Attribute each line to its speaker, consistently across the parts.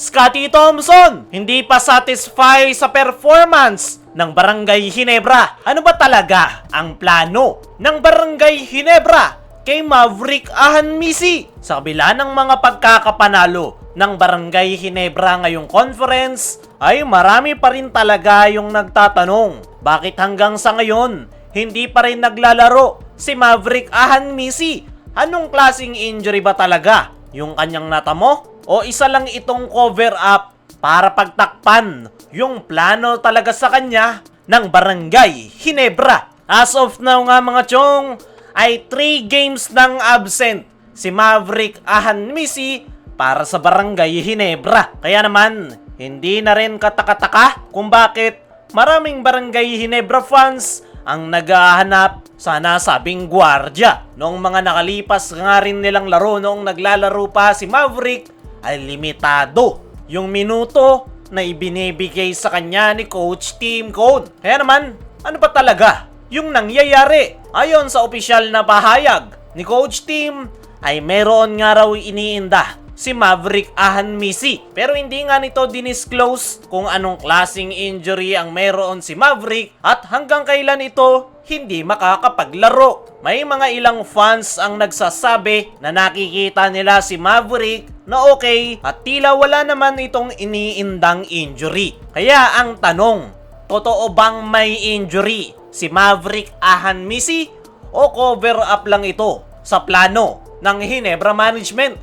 Speaker 1: Scotty Thompson, hindi pa satisfy sa performance ng Barangay Hinebra. Ano ba talaga ang plano ng Barangay Hinebra kay Maverick Ahanmisi? Sa kabila ng mga pagkakapanalo ng Barangay Hinebra ngayong conference, ay marami pa rin talaga yung nagtatanong, bakit hanggang sa ngayon, hindi pa rin naglalaro si Maverick Ahanmisi? Anong klasing injury ba talaga? Yung kanyang natamo? O isa lang itong cover up para pagtakpan yung plano talaga sa kanya ng Barangay Hinebra. As of now nga mga chong, ay 3 games ng absent si Maverick Ahanmisi para sa Barangay Hinebra. Kaya naman, hindi na rin katakataka kung bakit maraming Barangay Hinebra fans ang naghahanap sa nasabing gwardya. Noong mga nakalipas nga rin nilang laro noong naglalaro pa si Maverick ay limitado yung minuto na ibinibigay sa kanya ni Coach Team Cone. Kaya naman, ano ba talaga yung nangyayari? Ayon sa opisyal na pahayag ni Coach Team ay meron nga raw iniinda si Maverick Ahanmisi. Pero hindi nga nito dinisclose kung anong klasing injury ang meron si Maverick at hanggang kailan ito hindi makakapaglaro. May mga ilang fans ang nagsasabi na nakikita nila si Maverick na okay at tila wala naman itong iniindang injury. Kaya ang tanong, totoo bang may injury si Maverick Ahanmisi o cover up lang ito sa plano ng Hinebra Management?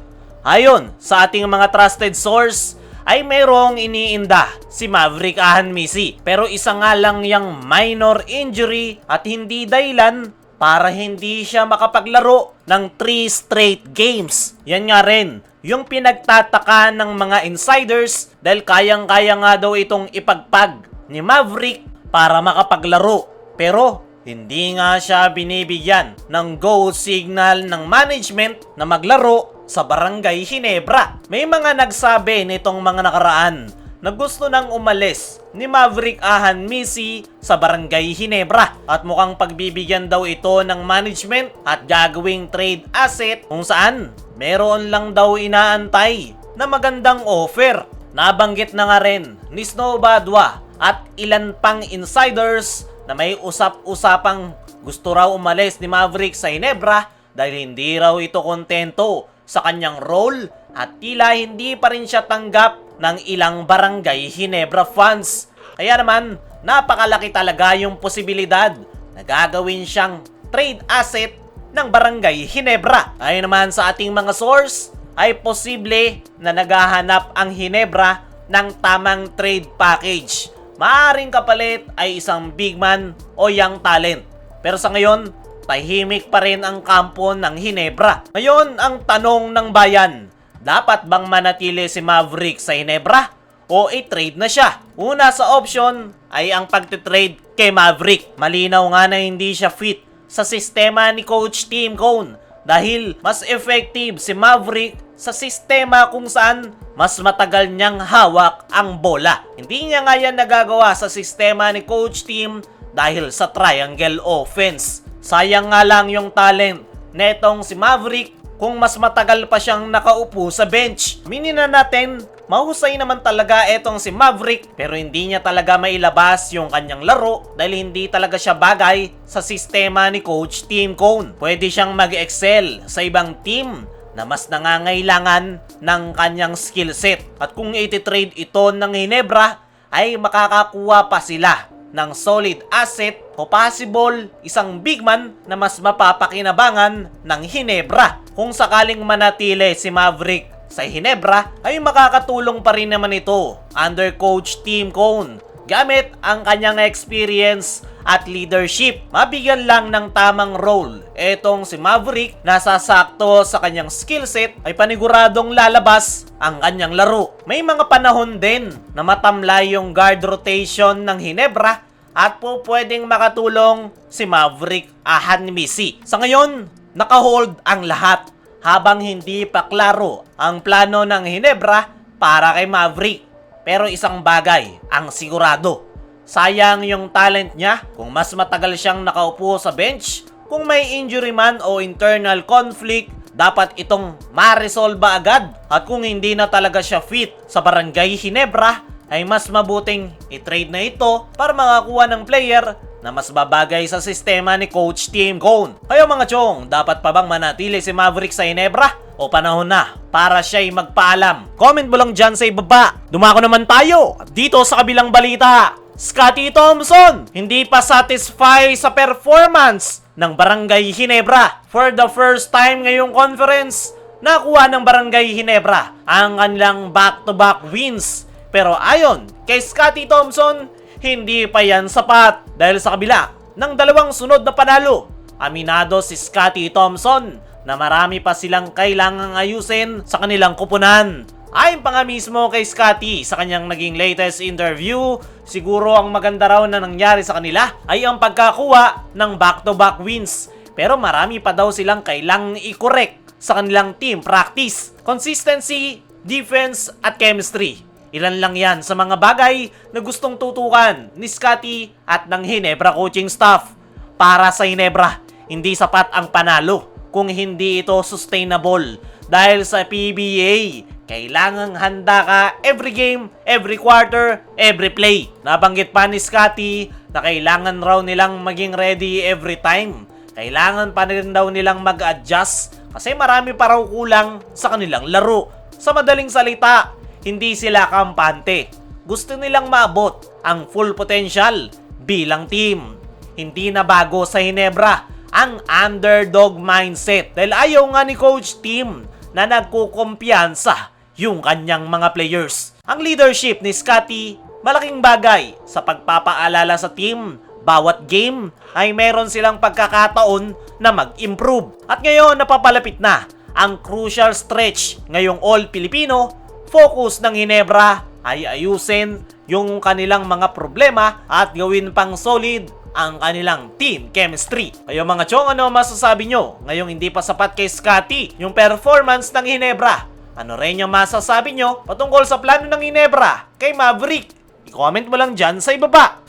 Speaker 1: Ayon sa ating mga trusted source, ay mayroong iniinda si Maverick Ahanmisi. Pero isa nga lang yung minor injury at hindi dahilan para hindi siya makapaglaro ng 3 straight games. Yan nga rin yung pinagtataka ng mga insiders dahil kayang-kaya nga daw itong ipagpag ni Maverick para makapaglaro. Pero hindi nga siya binibigyan ng go signal ng management na maglaro sa Barangay Hinebra. May mga nagsabi nitong mga nakaraan na gusto nang umalis ni Maverick Ahan Misi sa Barangay Hinebra at mukhang pagbibigyan daw ito ng management at gagawing trade asset kung saan meron lang daw inaantay na magandang offer. Nabanggit na nga rin ni Snow Badwa at ilan pang insiders na may usap-usapang gusto raw umalis ni Maverick sa Hinebra dahil hindi raw ito kontento sa kanyang role at tila hindi pa rin siya tanggap ng ilang barangay Hinebra fans. Kaya naman, napakalaki talaga yung posibilidad na gagawin siyang trade asset ng barangay Hinebra. Ayon naman sa ating mga source, ay posible na naghahanap ang Hinebra ng tamang trade package. Maaring kapalit ay isang big man o young talent. Pero sa ngayon, tahimik pa rin ang kampo ng Hinebra. Ngayon, ang tanong ng bayan, dapat bang manatili si Maverick sa Hinebra o i-trade na siya? Una sa option ay ang pagtitrade kay Maverick. Malinaw nga na hindi siya fit sa sistema ni Coach Team Cone dahil mas effective si Maverick sa sistema kung saan mas matagal niyang hawak ang bola. Hindi niya nga yan nagagawa sa sistema ni Coach Team dahil sa triangle offense. Sayang nga lang yung talent netong si Maverick kung mas matagal pa siyang nakaupo sa bench. Minin na natin, mahusay naman talaga etong si Maverick pero hindi niya talaga mailabas yung kanyang laro dahil hindi talaga siya bagay sa sistema ni Coach Team Cone. Pwede siyang mag-excel sa ibang team na mas nangangailangan ng kanyang skill set. At kung iti-trade ito ng Hinebra, ay makakakuha pa sila ng solid asset o possible isang big man na mas mapapakinabangan ng Hinebra. Kung sakaling manatili si Maverick sa Hinebra, ay makakatulong pa rin naman ito under coach Team Cone gamit ang kanyang experience at leadership. Mabigyan lang ng tamang role. Etong si Maverick na sasakto sa kanyang skill set ay paniguradong lalabas ang kanyang laro. May mga panahon din na matamlay yung guard rotation ng Hinebra at po pwedeng makatulong si Maverick Ahanmisi. Sa ngayon, nakahold ang lahat habang hindi pa klaro ang plano ng Hinebra para kay Maverick. Pero isang bagay ang sigurado. Sayang yung talent niya kung mas matagal siyang nakaupo sa bench. Kung may injury man o internal conflict dapat itong maresolba agad. At kung hindi na talaga siya fit sa Barangay Hinebra, ay mas mabuting i-trade na ito para makakuha ng player na mas babagay sa sistema ni Coach Team Cone. Kayo mga chong, dapat pa bang manatili si Maverick sa Hinebra? O panahon na para siya'y magpaalam? Comment mo lang dyan sa ibaba. Dumako naman tayo dito sa kabilang balita. Scotty Thompson, hindi pa satisfy sa performance ng Barangay Hinebra. For the first time ngayong conference, nakuha ng Barangay Hinebra ang kanilang back-to-back wins. Pero ayon kay Scotty Thompson, hindi pa yan sapat dahil sa kabila ng dalawang sunod na panalo. Aminado si Scotty Thompson na marami pa silang kailangang ayusin sa kanilang kupunan. Ayon pa nga mismo kay Scotty sa kanyang naging latest interview, siguro ang maganda raw na nangyari sa kanila ay ang pagkakuha ng back-to-back wins. Pero marami pa daw silang kailangang i-correct sa kanilang team practice, consistency, defense at chemistry. Ilan lang yan sa mga bagay na gustong tutukan ni Scotty at ng Hinebra coaching staff. Para sa Hinebra, hindi sapat ang panalo kung hindi ito sustainable. Dahil sa PBA, kailangang handa ka every game, every quarter, every play. Nabanggit pa ni Scotty na kailangan raw nilang maging ready every time. Kailangan pa rin daw nilang mag-adjust kasi marami pa raw kulang sa kanilang laro. Sa madaling salita, hindi sila kampante. Gusto nilang maabot ang full potential bilang team. Hindi na bago sa Hinebra ang underdog mindset dahil ayaw nga ni coach team na nagkukumpiyansa yung kanyang mga players. Ang leadership ni Scotty, malaking bagay sa pagpapaalala sa team. Bawat game ay meron silang pagkakataon na mag-improve. At ngayon napapalapit na ang crucial stretch ngayong All Filipino. Focus ng Hinebra ay ayusin yung kanilang mga problema at gawin pang solid ang kanilang team chemistry. Kayo mga chong, ano masasabi nyo? Ngayong hindi pa sapat kay Scotty yung performance ng Hinebra. Ano rin yung masasabi nyo patungkol sa plano ng Hinebra kay Maverick? I-comment mo lang dyan sa ibaba.